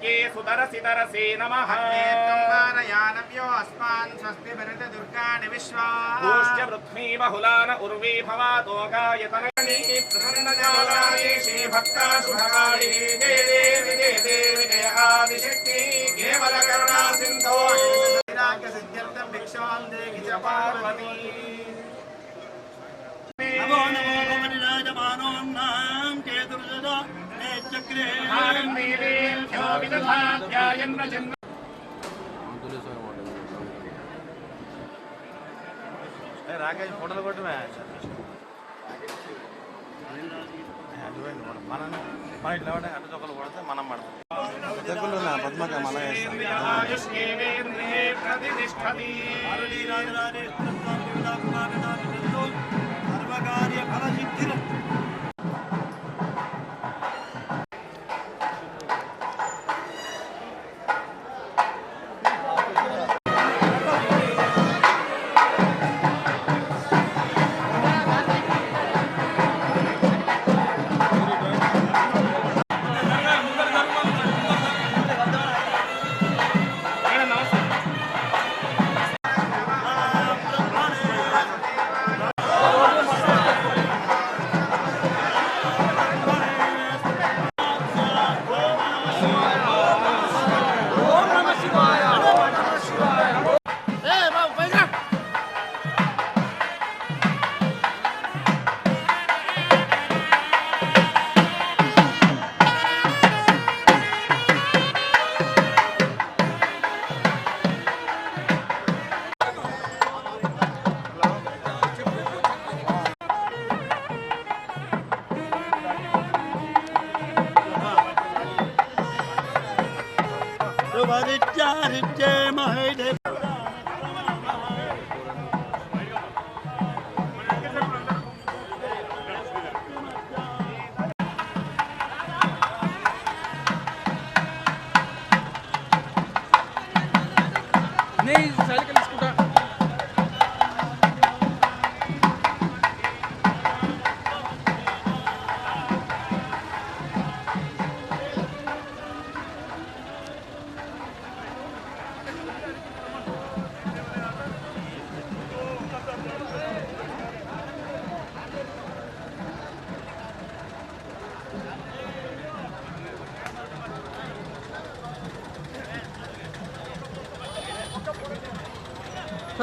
సుతరసి తరసే నమః. అస్మాన్ స్వస్తి భరత దుర్గాని విశ్వా దూష్ట పృథ్వీ బహుళాన ఉర్వీ భవాతోకాయతనగణీ ప్రసన్నజాలాదేశే భక్తాశుభగాళీ జయ దేవి జయ దేవి జయ ఆదిశక్తి. కేవల కరుణా సింధో. వైరాగ్య సిద్ధ్యర్థం భిక్షాం దేవి చ పార్వతీ. నమో నమో గమనిరాజమానోన్నాం నేచక్రే ఆనందీదేభ్యో విదధాధ్యాయన్న రాకేష్ ఫోటోలు కొట్టమే మనం మన ఇట్లా పడే అటు చొక్కలు కొడితే మనం పడతాం దగ్గరలో పద్మక మన ఆయుష్యేంద్రియే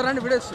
సార్ రండి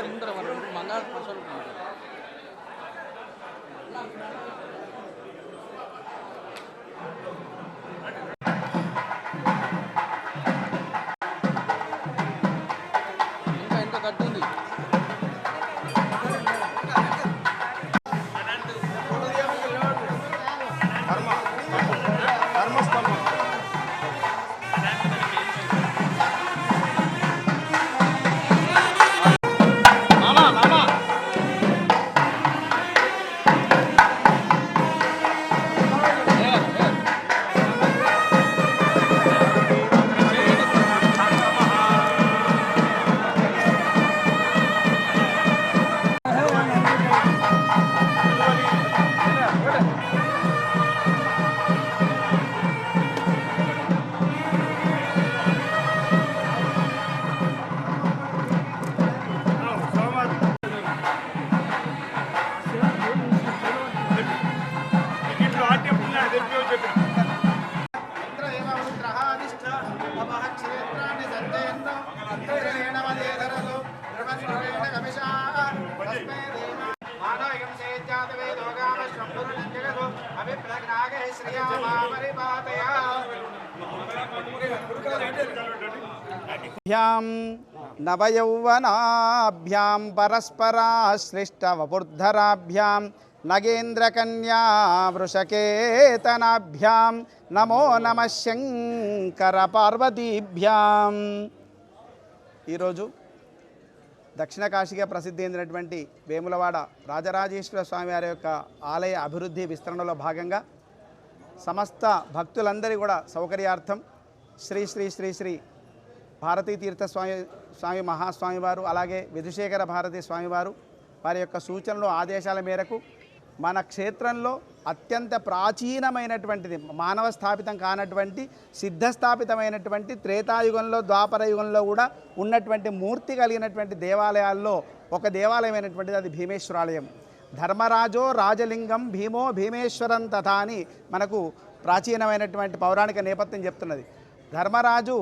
எம்ஜிஆர் முந்திர నవయౌవనాభ్యాం పరస్పరాశ్లిష్టవపుర్ధరాభ్యాం నగేంద్రకన్యా వృషకేతనాభ్యాం నమో నమ శంకర పార్వతీభ్యాం ఈరోజు దక్షిణ కాశీగా ప్రసిద్ధి చెందినటువంటి వేములవాడ రాజరాజేశ్వర స్వామి వారి యొక్క ఆలయ అభివృద్ధి విస్తరణలో భాగంగా సమస్త భక్తులందరి కూడా సౌకర్యార్థం శ్రీ శ్రీ శ్రీ శ్రీ భారతీ తీర్థ స్వామి మహాస్వామివారు అలాగే విధుశేఖర భారతీ స్వామివారు వారి యొక్క సూచనలు ఆదేశాల మేరకు మన క్షేత్రంలో అత్యంత ప్రాచీనమైనటువంటిది మానవ స్థాపితం కానటువంటి సిద్ధస్థాపితమైనటువంటి త్రేతాయుగంలో ద్వాపర యుగంలో కూడా ఉన్నటువంటి మూర్తి కలిగినటువంటి దేవాలయాల్లో ఒక దేవాలయమైనటువంటిది అది భీమేశ్వరాలయం. ధర్మరాజో రాజలింగం భీమో భీమేశ్వరం తథా అని మనకు ప్రాచీనమైనటువంటి పౌరాణిక నేపథ్యం చెప్తున్నది. ధర్మరాజు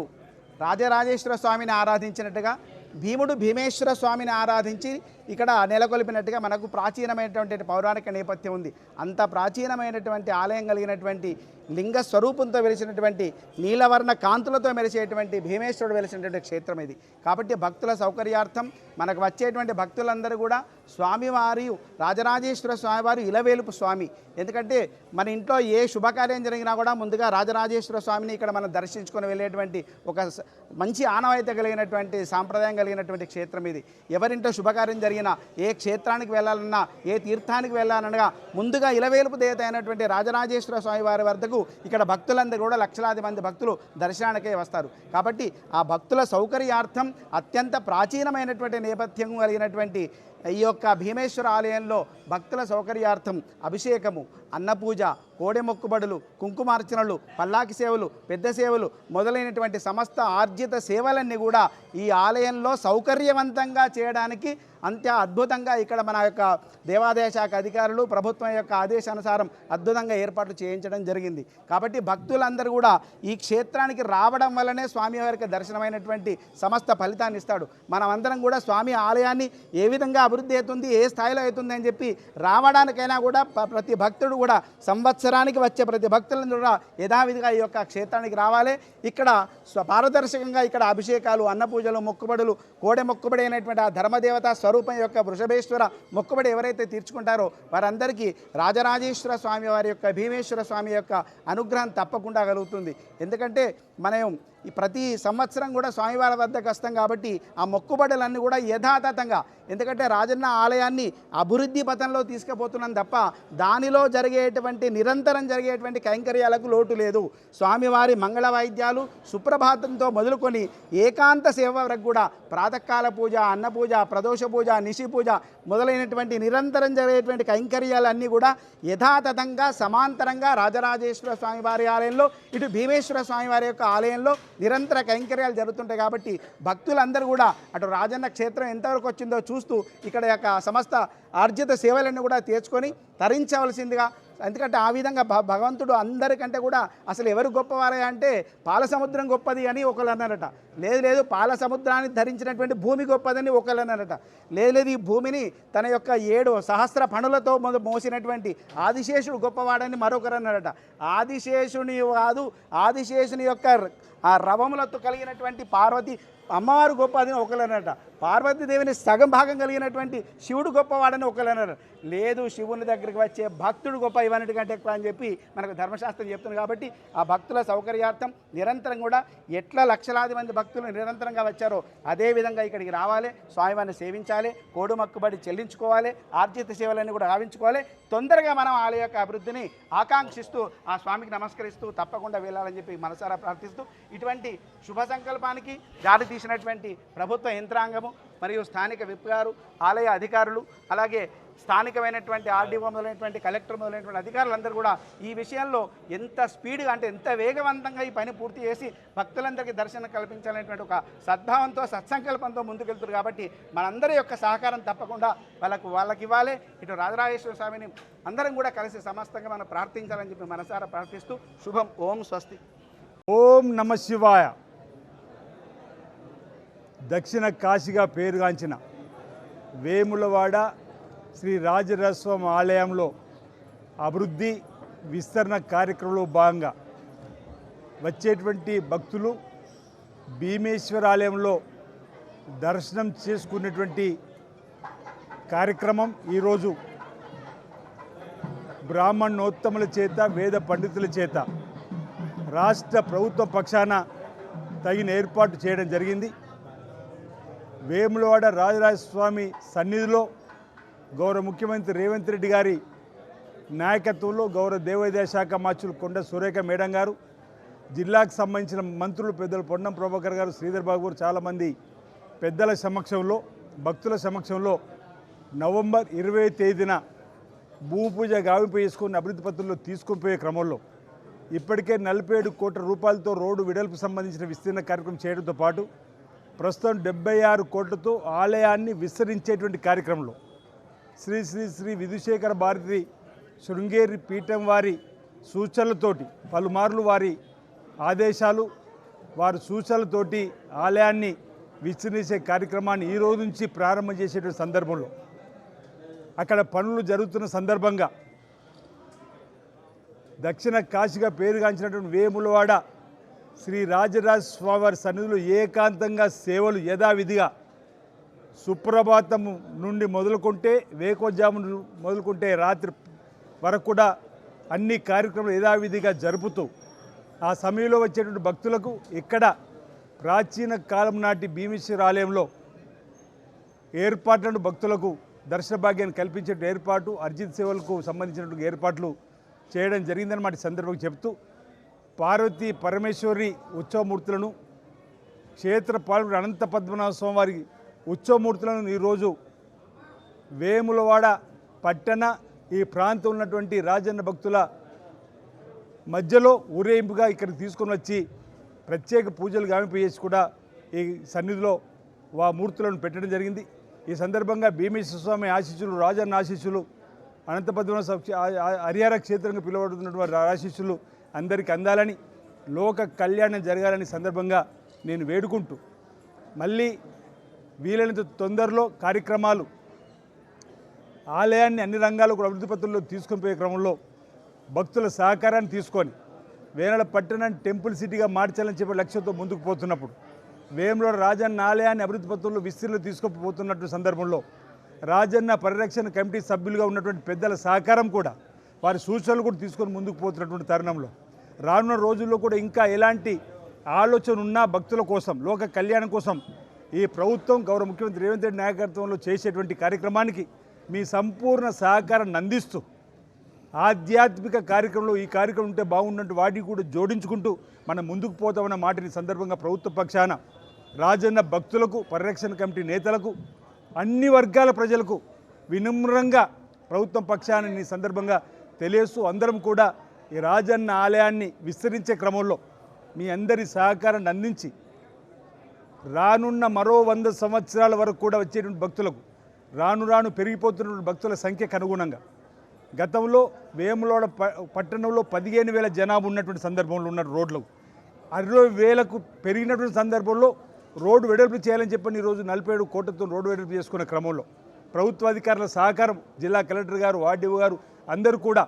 రాజరాజేశ్వర స్వామిని ఆరాధించినట్టుగా భీముడు భీమేశ్వర స్వామిని ఆరాధించి ఇక్కడ నెలకొల్పినట్టుగా మనకు ప్రాచీనమైనటువంటి పౌరాణిక నేపథ్యం ఉంది. అంత ప్రాచీనమైనటువంటి ఆలయం కలిగినటువంటి లింగ స్వరూపంతో వెలిసినటువంటి నీలవర్ణ కాంతులతో మెరిసేటువంటి భీమేశ్వరుడు వెలిసినటువంటి క్షేత్రం ఇది. కాబట్టి భక్తుల సౌకర్యార్థం మనకు వచ్చేటువంటి భక్తులందరూ కూడా స్వామివారి రాజరాజేశ్వర స్వామివారు ఇలవేలుపు స్వామి. ఎందుకంటే మన ఇంట్లో ఏ శుభకార్యం జరిగినా కూడా ముందుగా రాజరాజేశ్వర స్వామిని ఇక్కడ మనం దర్శించుకొని వెళ్ళేటువంటి ఒక మంచి ఆనవాయిత కలిగినటువంటి సాంప్రదాయం కలిగినటువంటి క్షేత్రం ఇది. ఎవరింట్లో శుభకార్యం జరిగినా ఏ క్షేత్రానికి వెళ్ళాలన్నా ఏ తీర్థానికి వెళ్ళాలనగా ముందుగా ఇలవేలుపు దేవత అయినటువంటి రాజరాజేశ్వర స్వామి వారి వద్దకు ఇక్కడ భక్తులందరూ కూడా లక్షలాది మంది భక్తులు దర్శనానికే వస్తారు. కాబట్టి ఆ భక్తుల సౌకర్యార్థం అత్యంత ప్రాచీనమైనటువంటి నేపథ్యం కలిగినటువంటి ఈ యొక్క భీమేశ్వర ఆలయంలో భక్తుల సౌకర్యార్థం అభిషేకము అన్నపూజ కోడె మొక్కుబడులు కుంకుమార్చనలు పల్లాకి సేవలు పెద్ద సేవలు మొదలైనటువంటి సమస్త ఆర్జిత సేవలన్నీ కూడా ఈ ఆలయంలో సౌకర్యవంతంగా చేయడానికి అంతే అద్భుతంగా ఇక్కడ మన యొక్క దేవాదాయ శాఖ అధికారులు ప్రభుత్వం యొక్క ఆదేశానుసారం అద్భుతంగా ఏర్పాట్లు చేయించడం జరిగింది. కాబట్టి భక్తులందరూ కూడా ఈ క్షేత్రానికి రావడం వల్లనే స్వామివారికి దర్శనమైనటువంటి సమస్త ఫలితాన్ని ఇస్తాడు. మనమందరం కూడా స్వామి ఆలయాన్ని ఏ విధంగా అభివృద్ధి అవుతుంది ఏ స్థాయిలో అవుతుంది అని చెప్పి రావడానికైనా కూడా ప్రతి భక్తుడు కూడా సంవత్సరానికి వచ్చే ప్రతి భక్తులను కూడా యథావిధిగా ఈ యొక్క క్షేత్రానికి రావాలి. ఇక్కడ స్వ పారదర్శకంగా ఇక్కడ అభిషేకాలు అన్నపూజలు మొక్కుబడులు కోడె మొక్కుబడి అయినటువంటి ఆ ధర్మదేవత స్వరూపం యొక్క వృషభేశ్వర మొక్కుబడి ఎవరైతే తీర్చుకుంటారో వారందరికీ రాజరాజేశ్వర స్వామి వారి యొక్క భీమేశ్వర స్వామి యొక్క అనుగ్రహం తప్పకుండా కలుగుతుంది. ఎందుకంటే మనం ఈ ప్రతి సంవత్సరం కూడా స్వామివారి వద్దకు వస్తాం కాబట్టి ఆ మొక్కుబడులన్నీ కూడా యథాతథంగా. ఎందుకంటే రాజన్న ఆలయాన్ని అభివృద్ధి పథంలో తీసుకుపోతున్నాం తప్ప దానిలో జరిగేటువంటి నిరంతరం జరిగేటువంటి కైంకర్యాలకు లోటు లేదు. స్వామివారి మంగళ వాయిద్యాలు సుప్రభాతంతో మొదలుకొని ఏకాంత సేవ వరకు కూడా ప్రాతకాల పూజ అన్న పూజ ప్రదోష పూజ నిశి పూజ మొదలైనటువంటి నిరంతరం జరిగేటువంటి కైంకర్యాలన్నీ కూడా యథాతథంగా సమాంతరంగా రాజరాజేశ్వర స్వామివారి ఆలయంలో ఇటు భీమేశ్వర స్వామివారి యొక్క ఆలయంలో నిరంతర కైంకర్యాలు జరుగుతుంటాయి కాబట్టి భక్తులందరూ కూడా అటు రాజన్న క్షేత్రం ఎంతవరకు వచ్చిందో చూస్తూ ఇక్కడ యొక్క సమస్త ఆర్జిత సేవలన్నీ కూడా తీర్చుకొని తరించవలసిందిగా ఎందుకంటే ఆ విధంగా భగవంతుడు అందరికంటే కూడా అసలు ఎవరు గొప్పవారే అంటే పాల సముద్రం గొప్పది అని ఒకరు అన్నారట. లేదు లేదు పాల సముద్రాన్ని ధరించినటువంటి భూమి గొప్పదని ఒకళ్ళనట. లేదు లేదు ఈ భూమిని తన యొక్క ఏడు సహస్ర పనులతో మొద- మోసినటువంటి ఆదిశేషుడు గొప్పవాడని మరొకరు ఆదిశేషుని కాదు ఆదిశేషుని యొక్క ఆ రవములతో కలిగినటువంటి పార్వతి అమ్మవారు గొప్పది అని ఒకళ్ళు పార్వతీదేవిని సగం భాగం కలిగినటువంటి శివుడు గొప్పవాడని ఒకళ్ళనట. లేదు శివుని దగ్గరికి వచ్చే భక్తుడు గొప్ప ఇవన్నిటికంటే ఎక్కువ అని చెప్పి మనకు ధర్మశాస్త్రం చెప్తుంది కాబట్టి ఆ భక్తుల సౌకర్యార్థం నిరంతరం కూడా ఎట్లా లక్షలాది మంది భక్తులు నిరంతరంగా వచ్చారో అదే విధంగా ఇక్కడికి రావాలి స్వామివారిని సేవించాలి కోడు మక్కుబడి చెల్లించుకోవాలి ఆర్జిత సేవలన్నీ కూడా గావించుకోవాలి తొందరగా మనం ఆలయ యొక్క అభివృద్ధిని ఆకాంక్షిస్తూ ఆ స్వామికి నమస్కరిస్తూ తప్పకుండా వెళ్ళాలని చెప్పి మనసారా ప్రార్థిస్తూ ఇటువంటి శుభ సంకల్పానికి దారి తీసినటువంటి ప్రభుత్వ యంత్రాంగము మరియు స్థానిక విప్ గారు ఆలయ అధికారులు అలాగే స్థానికమైనటువంటి ఆర్డీఓ మొదలైనటువంటి కలెక్టర్ మొదలైనటువంటి అధికారులందరూ కూడా ఈ విషయంలో ఎంత స్పీడ్గా అంటే ఎంత వేగవంతంగా ఈ పని పూర్తి చేసి భక్తులందరికీ దర్శనం కల్పించాలనేటువంటి ఒక సద్భావంతో సత్సంకల్పంతో ముందుకెళ్తారు కాబట్టి మనందరి యొక్క సహకారం తప్పకుండా వాళ్ళకు వాళ్ళకి ఇవ్వాలి. ఇటు రాజరాజేశ్వర స్వామిని అందరం కూడా కలిసి సమస్తంగా మనం ప్రార్థించాలని చెప్పి మనసారా ప్రార్థిస్తూ శుభం. ఓం స్వస్తి. ఓం నమ శివాయ. దక్షిణ కాశీగా పేరుగాంచిన వేములవాడ శ్రీ రాజరాజస్వామి ఆలయంలో అభివృద్ధి విస్తరణ కార్యక్రమంలో భాగంగా వచ్చేటువంటి భక్తులు భీమేశ్వర ఆలయంలో దర్శనం చేసుకునేటువంటి కార్యక్రమం ఈరోజు బ్రాహ్మణోత్తముల చేత వేద పండితుల చేత రాష్ట్ర ప్రభుత్వ పక్షాన తగిన ఏర్పాటు చేయడం జరిగింది. వేములవాడ రాజరాజస్వామి సన్నిధిలో గౌరవ ముఖ్యమంత్రి రేవంత్ రెడ్డి గారి నాయకత్వంలో గౌరవ దేవాదాయ శాఖ మార్చులు కొండ సురేఖ మేడం గారు జిల్లాకు సంబంధించిన మంత్రులు పెద్దలు పొన్నం ప్రభాకర్ గారు శ్రీధర్ బాబు గారు చాలామంది పెద్దల సమక్షంలో భక్తుల సమక్షంలో నవంబర్ ఇరవై తేదీన భూమి పూజ గావింపు చేసుకుని అభివృద్ధి పత్రంలో తీసుకుపోయే క్రమంలో ఇప్పటికే నలభై ఏడు కోట్ల రూపాయలతో రోడ్డు విడల్పు సంబంధించిన విస్తీర్ణ కార్యక్రమం చేయడంతో పాటు ప్రస్తుతం డెబ్బై ఆరు కోట్లతో ఆలయాన్ని విస్తరించేటువంటి కార్యక్రమంలో శ్రీ శ్రీ శ్రీ విధుశేఖర భారతి శృంగేరి పీఠం వారి సూచనలతోటి పలుమార్లు వారి ఆదేశాలు వారి సూచనలతోటి ఆలయాన్ని విస్తరించే కార్యక్రమాన్ని ఈ రోజు నుంచి ప్రారంభం చేసేటువంటి సందర్భంలో అక్కడ పనులు జరుగుతున్న సందర్భంగా దక్షిణ కాశీగా పేరుగాంచినటువంటి వేములవాడ శ్రీ రాజరాజ స్వామివారి సన్నిధిలో ఏకాంతంగా సేవలు యథావిధిగా సుప్రభాతం నుండి మొదలుకుంటే వేకోజాము మొదలుకుంటే రాత్రి వరకు కూడా అన్ని కార్యక్రమాలు యథావిధిగా జరుపుతూ ఆ సమయంలో వచ్చేటువంటి భక్తులకు ఇక్కడ ప్రాచీన కాలం నాటి భీమేశ్వర ఆలయంలో ఏర్పాట్లను భక్తులకు దర్శన భాగ్యాన్ని కల్పించే ఏర్పాటు అర్జిత్ సేవలకు సంబంధించినటువంటి ఏర్పాట్లు చేయడం జరిగిందన్నమాట మాటి సందర్భంగా చెప్తూ పార్వతీ పరమేశ్వరి ఉత్సవమూర్తులను క్షేత్ర పాలకుడు అనంత పద్మనాభ స్వామివారి ఉత్సవమూర్తులను ఈరోజు వేములవాడ పట్టణ ఈ ప్రాంతం ఉన్నటువంటి రాజన్న భక్తుల మధ్యలో ఊరేగింపుగా ఇక్కడికి తీసుకొని వచ్చి ప్రత్యేక పూజలు గావింపు కూడా ఈ సన్నిధిలో వా మూర్తులను పెట్టడం జరిగింది. ఈ సందర్భంగా భీమేశ్వర స్వామి ఆశీస్సులు రాజన్న ఆశీస్సులు అనంతపద్మ హరిహర క్షేత్రంగా పిలువబడుతున్నటువంటి ఆశీస్సులు అందరికీ అందాలని లోక కళ్యాణం జరగాలని సందర్భంగా నేను వేడుకుంటూ మళ్ళీ వీలైనంత తొందరలో కార్యక్రమాలు ఆలయాన్ని అన్ని రంగాలకు అభివృద్ధి పత్రంలో తీసుకొని పోయే క్రమంలో భక్తుల సహకారాన్ని తీసుకొని వేనల పట్టణాన్ని టెంపుల్ సిటీగా మార్చాలని చెప్పే లక్ష్యంతో ముందుకు పోతున్నప్పుడు వేములో రాజన్న ఆలయాన్ని అభివృద్ధి పత్రంలో విస్తీర్ణలో తీసుకుపోతున్నటువంటి సందర్భంలో రాజన్న పరిరక్షణ కమిటీ సభ్యులుగా ఉన్నటువంటి పెద్దల సహకారం కూడా వారి సూచనలు కూడా తీసుకొని ముందుకు పోతున్నటువంటి తరుణంలో రానున్న రోజుల్లో కూడా ఇంకా ఎలాంటి ఆలోచన ఉన్నా భక్తుల కోసం లోక కళ్యాణం కోసం ఈ ప్రభుత్వం గౌరవ ముఖ్యమంత్రి రేవంత్ రెడ్డి నాయకత్వంలో చేసేటువంటి కార్యక్రమానికి మీ సంపూర్ణ సహకారాన్ని అందిస్తూ ఆధ్యాత్మిక కార్యక్రమంలో ఈ కార్యక్రమం ఉంటే బాగున్నట్టు వాటిని కూడా జోడించుకుంటూ మనం ముందుకు పోతామన్న మాటని సందర్భంగా ప్రభుత్వ పక్షాన రాజన్న భక్తులకు పరిరక్షణ కమిటీ నేతలకు అన్ని వర్గాల ప్రజలకు వినమ్రంగా ప్రభుత్వం పక్షాన ఈ సందర్భంగా తెలియస్తూ అందరం కూడా ఈ రాజన్న ఆలయాన్ని విస్తరించే క్రమంలో మీ అందరి సహకారాన్ని అందించి రానున్న మరో వంద సంవత్సరాల వరకు కూడా వచ్చేటువంటి భక్తులకు రాను రాను పెరిగిపోతున్నటువంటి భక్తుల సంఖ్యకు అనుగుణంగా. గతంలో వేములోడ ప పట్టణంలో పదిహేను వేల జనాభా ఉన్నటువంటి సందర్భంలో ఉన్న రోడ్లకు అరవై వేలకు పెరిగినటువంటి సందర్భంలో రోడ్డు వెడల్పు చేయాలని చెప్పని ఈరోజు నలభై ఏడు కోట్లతో రోడ్డు వెడల్పు చేసుకున్న క్రమంలో ప్రభుత్వ అధికారుల సహకారం జిల్లా కలెక్టర్ గారు ఆర్డీఓ గారు అందరూ కూడా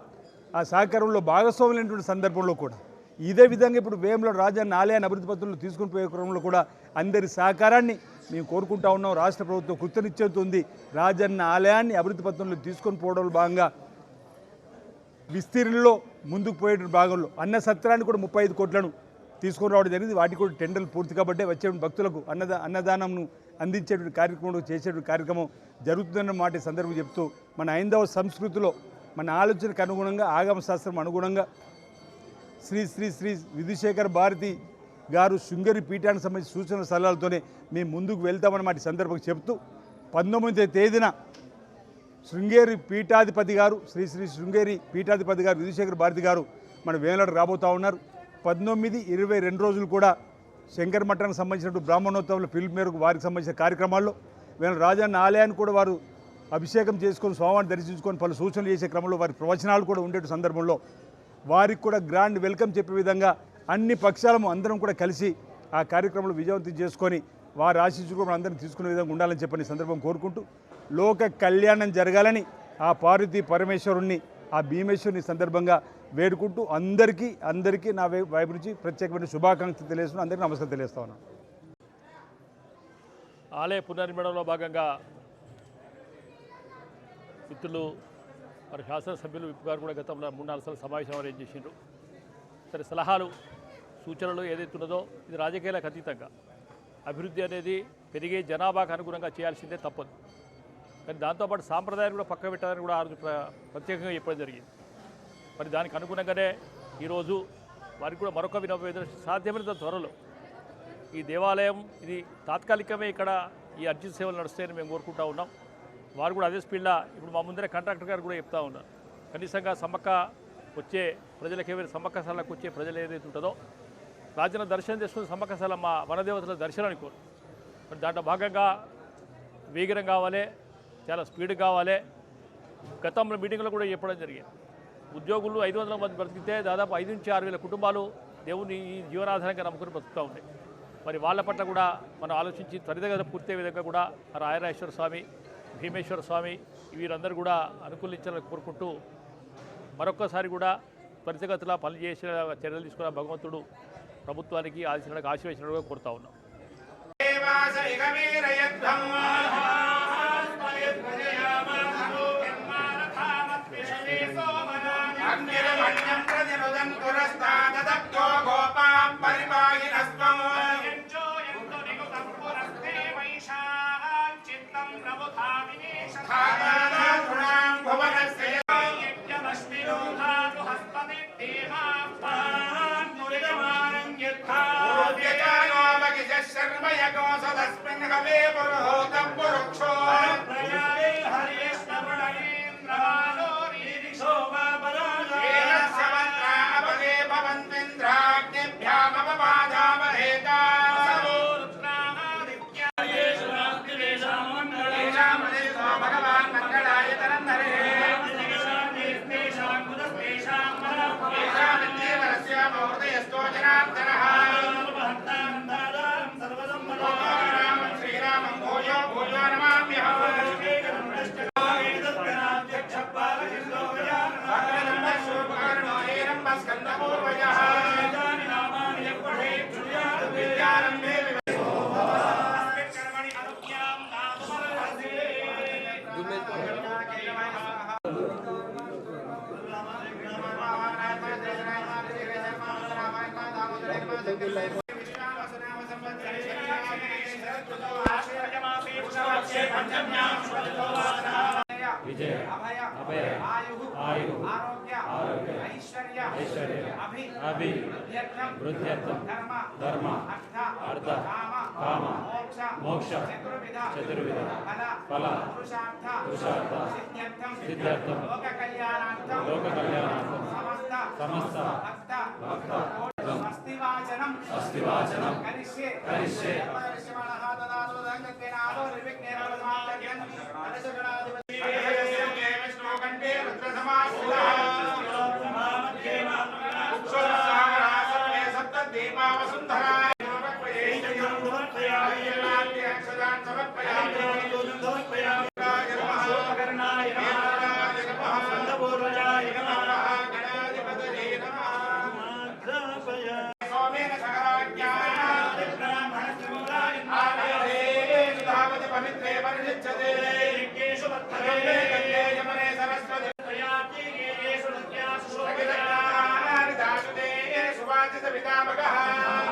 ఆ సహకారంలో భాగస్వాములైనటువంటి సందర్భంలో కూడా ఇదే విధంగా ఇప్పుడు వేముల రాజన్న ఆలయాన్ని అభివృద్ధి పత్రంలో తీసుకుని పోయే క్రమంలో కూడా అందరి సహకారాన్ని మేము కోరుకుంటా ఉన్నాం. రాష్ట్ర ప్రభుత్వం కృతనిశ్చయంతో ఉంది. రాజన్న ఆలయాన్ని అభివృద్ధి పత్రంలో తీసుకొని పోవడంలో భాగంగా విస్తీర్ణలో ముందుకు పోయే భాగంలో అన్న సత్రాన్ని కూడా ముప్పై ఐదు కోట్లను తీసుకొని రావడం జరిగింది. వాటికి కూడా టెండర్లు పూర్తి కాబట్టి వచ్చే భక్తులకు అన్నద అన్నదానంను అందించేటువంటి కార్యక్రమం చేసేటువంటి కార్యక్రమం జరుగుతుందన్న మాట ఈ సందర్భం చెప్తూ మన ఐందవ సంస్కృతిలో మన ఆలోచనకు అనుగుణంగా ఆగమ శాస్త్రం అనుగుణంగా శ్రీ శ్రీ శ్రీ విధుశేఖర్ భారతి గారు శృంగరి పీఠానికి సంబంధించిన సూచన సలహాలతోనే మేము ముందుకు వెళ్తామన్నమాట ఈ సందర్భంగా చెప్తూ పంతొమ్మిది తేదీన శృంగేరి పీఠాధిపతి గారు శ్రీ శ్రీ శృంగేరి పీఠాధిపతి గారు విధుశేఖర్ భారతి గారు మన వేలాడు రాబోతూ ఉన్నారు. పంతొమ్మిది ఇరవై రెండు రోజులు కూడా శంకర్ మఠానికి సంబంధించినటువంటి బ్రాహ్మణోత్సవాల పిలుపు మేరకు వారికి సంబంధించిన కార్యక్రమాల్లో వీళ్ళ రాజన్న ఆలయాన్ని కూడా వారు అభిషేకం చేసుకొని స్వామిని దర్శించుకొని పలు సూచనలు చేసే క్రమంలో వారి ప్రవచనాలు కూడా ఉండే సందర్భంలో వారికి కూడా గ్రాండ్ వెల్కమ్ చెప్పే విధంగా అన్ని పక్షాలము అందరం కూడా కలిసి ఆ కార్యక్రమంలో విజయవంతం చేసుకొని వారి ఆశీస్సులు కూడా అందరం తీసుకునే విధంగా ఉండాలని చెప్పని సందర్భం కోరుకుంటూ లోక కళ్యాణం జరగాలని ఆ పార్వతీ పరమేశ్వరుణ్ణి ఆ భీమేశ్వరుని సందర్భంగా వేడుకుంటూ అందరికీ అందరికీ నా వైపు నుంచి ప్రత్యేకమైన శుభాకాంక్షలు తెలియజేస్తున్నాను అందరికీ నమస్కారం తెలియజేస్తా ఉన్నాను. ఆలయ పునర్నిర్మాణంలో భాగంగా మిత్రులు మరి శాసనసభ్యులు విప్ గారు కూడా గతంలో మూడు నాలుగు సార్లు సమావేశం అరేంజ్ చేసిండ్రు. సరే సలహాలు సూచనలు ఏదైతే ఉన్నదో ఇది రాజకీయాలకు అతీతంగా. అభివృద్ధి అనేది పెరిగే జనాభాకు అనుగుణంగా చేయాల్సిందే తప్పదు. కానీ దాంతోపాటు సాంప్రదాయాలు కూడా పక్క పెట్టాలని కూడా ఆ రోజు ప్ర- ప్రత్యేకంగా చెప్పడం జరిగింది. మరి దానికి అనుగుణంగానే ఈరోజు వారికి కూడా మరొక వినోదం సాధ్యమైనంత త్వరలో ఈ దేవాలయం ఇది తాత్కాలికమే ఇక్కడ ఈ అర్జున్ సేవలు నడుస్తాయని మేము కోరుకుంటా ఉన్నాం. వారు కూడా అదే స్పీడ్లో ఇప్పుడు మా ముందరే కాంట్రాక్టర్ గారు కూడా చెప్తా ఉన్నారు. కనీసంగా సమ్మక్క వచ్చే ప్రజలకు ఏవైనా సమ్మక్క స్థలాలకు వచ్చే ప్రజలు ఏదైతే ఉంటుందో రాజన దర్శనం చేసుకుని సమ్మక్క స్థలం మా వనదేవతల దర్శనానికి కోరు. మరి దాంట్లో భాగంగా వేగరం కావాలి చాలా స్పీడ్ కావాలి. గతంలో మీటింగ్లో కూడా చెప్పడం జరిగింది. ఉద్యోగులు ఐదు వందల మంది బ్రతికితే దాదాపు ఐదు నుంచి ఆరు వేల కుటుంబాలు దేవుని ఈ జీవనాధారంగా నమ్ముకుని బ్రతుకుతూ ఉంటాయి మరి వాళ్ళ పట్ల కూడా మనం ఆలోచించి త్వరితగత పూర్తయ్యే విధంగా కూడా రాయరాజేశ్వర స్వామి భీమేశ్వర స్వామి వీరందరూ కూడా అనుకూలించాలని కోరుకుంటూ మరొక్కసారి కూడా త్వరితగతిలో పనులు చేసే చర్యలు తీసుకున్న భగవంతుడు ప్రభుత్వానికి ఆశించడానికి ఆశీర్వచనగా కోరుతా ఉన్నాం. గోప विजय अभय अभय आयु आयु आरोग्य आरोग्य ऐश्वर्य ऐश्वर्य अभि अभि वृद्ध्यर्थम वृद्ध्यर्थम धर्म धर्म अर्थ अर्थ काम काम मोक्ष मोक्ष चतुर्विध चतुर्विध फल फल पुरुषार्थ पुरुषार्थ सिद्ध्यर्थम सिद्ध्यर्थम लोक कल्याणार्थम लोक कल्याणार्थम समस्त समस्त भक्त भक्त parecer, parecer. సువాచిత పితామగః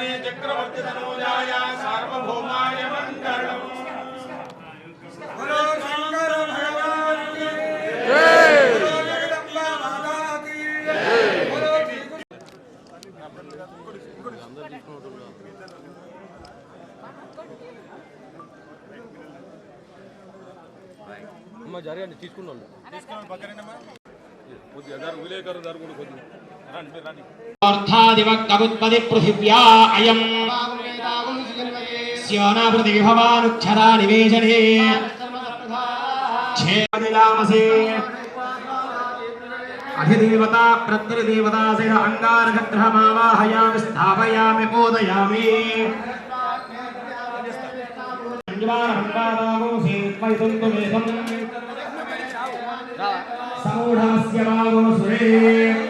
గుణాత్మనే చక్రవర్తి తనూజాయ సార్వభౌమాయ మంగళం. అమ్మ జరగండి తీసుకున్నాను. కొద్దిగా గారు విలేకరు గారు కూడా కొద్దిగా. अर्थादिवक्तबुत्पदि पृथिव्या अयम्। स्योनावृतिविभवानुक्षरा निवेशने। छेदिलामसे अधिदेवता प्रत्यदेवता सेन अङ्गारकग्रहमावाहयामि स्थापयामि पूजयामि समूढास्य भागो सुरे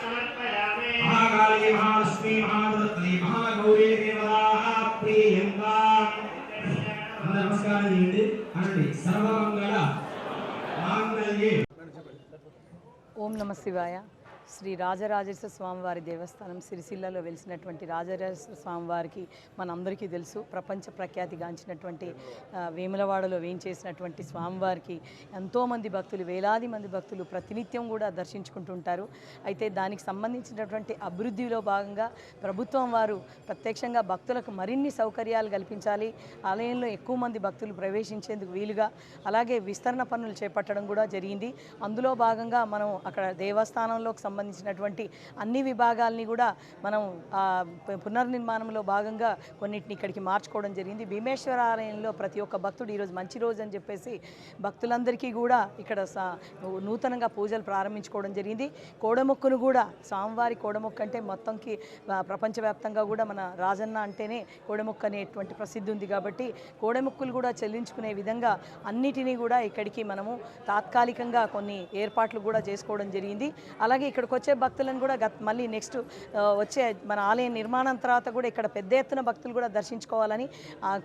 సమర్పయామి. మహాకాళీ మహాలక్ష్మీ మహాదత్రి మహాగౌరీ దేవతా ప్రియంగా. నమస్కారం చేయండి. అనండి. సర్వమంగళ మాంగళ్యే. ఓం నమ శివాయ. శ్రీ రాజరాజేశ్వర స్వామివారి దేవస్థానం సిరిసిల్లలో వెలిసినటువంటి రాజరాజేశ్వర స్వామివారికి మనందరికీ తెలుసు. ప్రపంచ ప్రఖ్యాతిగాంచినటువంటి వేములవాడలో వేయించేసినటువంటి స్వామివారికి ఎంతోమంది భక్తులు వేలాది మంది భక్తులు ప్రతినిత్యం కూడా దర్శించుకుంటుంటారు. అయితే దానికి సంబంధించినటువంటి అభివృద్ధిలో భాగంగా ప్రభుత్వం వారు ప్రత్యక్షంగా భక్తులకు మరిన్ని సౌకర్యాలు కల్పించాలి. ఆలయంలో ఎక్కువ మంది భక్తులు ప్రవేశించేందుకు వీలుగా అలాగే విస్తరణ పనులు చేపట్టడం కూడా జరిగింది. అందులో భాగంగా మనం అక్కడ దేవస్థానంలోకి సంబంధించినటువంటి అన్ని విభాగాల్ని కూడా మనం పునర్నిర్మాణంలో భాగంగా కొన్నిటిని ఇక్కడికి మార్చుకోవడం జరిగింది. భీమేశ్వర ఆలయంలో ప్రతి ఒక్క భక్తుడు ఈరోజు మంచి రోజు అని చెప్పేసి భక్తులందరికీ కూడా ఇక్కడ సా- నూతనంగా పూజలు ప్రారంభించుకోవడం జరిగింది. కోడమొక్కును కూడా స్వామివారి కోడమొక్క అంటే మొత్తంకి ప్రపంచవ్యాప్తంగా కూడా మన రాజన్న అంటేనే కోడమొక్క అనేటువంటి ప్రసిద్ధి ఉంది కాబట్టి కోడమొక్కులు కూడా చెల్లించుకునే విధంగా అన్నిటినీ కూడా ఇక్కడికి మనము తాత్కాలికంగా కొన్ని ఏర్పాట్లు కూడా చేసుకోవడం జరిగింది. అలాగే ఇక్కడ ఇక్కడికి వచ్చే భక్తులను కూడా గత మళ్ళీ నెక్స్ట్ వచ్చే మన ఆలయం నిర్మాణం తర్వాత కూడా ఇక్కడ పెద్ద ఎత్తున భక్తులు కూడా దర్శించుకోవాలని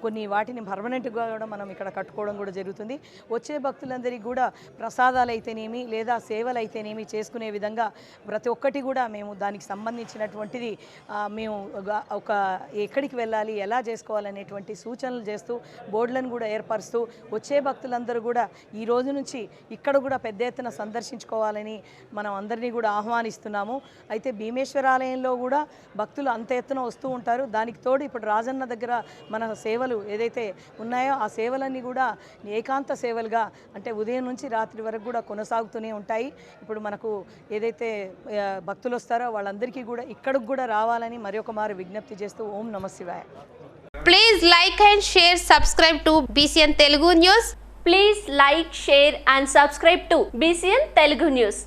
కొన్ని వాటిని పర్మనెంట్గా కూడా మనం ఇక్కడ కట్టుకోవడం కూడా జరుగుతుంది. వచ్చే భక్తులందరికీ కూడా ప్రసాదాలు అయితేనేమి లేదా సేవలు అయితేనేమి చేసుకునే విధంగా ప్రతి ఒక్కటి కూడా మేము దానికి సంబంధించినటువంటిది మేము ఒక- ఎక్కడికి వెళ్ళాలి ఎలా చేసుకోవాలనేటువంటి సూచనలు చేస్తూ బోర్డులను కూడా ఏర్పరుస్తూ వచ్చే భక్తులందరూ కూడా ఈ రోజు నుంచి ఇక్కడ కూడా పెద్ద ఎత్తున సందర్శించుకోవాలని మనం అందరినీ కూడా ఆహ్వానిస్తున్నాము. అయితే భీమేశ్వర ఆలయంలో కూడా భక్తులు అంత ఎత్తున వస్తూ ఉంటారు. దానికి తోడు ఇప్పుడు రాజన్న దగ్గర మన సేవలు ఏదైతే ఉన్నాయో ఆ సేవలన్నీ కూడా ఏకాంత సేవలుగా అంటే ఉదయం నుంచి రాత్రి వరకు కూడా కొనసాగుతూనే ఉంటాయి. ఇప్పుడు మనకు ఏదైతే భక్తులు వస్తారో వాళ్ళందరికీ కూడా ఇక్కడికి కూడా రావాలని మరి మారు విజ్ఞప్తి చేస్తూ ఓం నమ శివాయ. Like and share subscribe subscribe BCN Telugu news please like share and subscribe to BCN Telugu news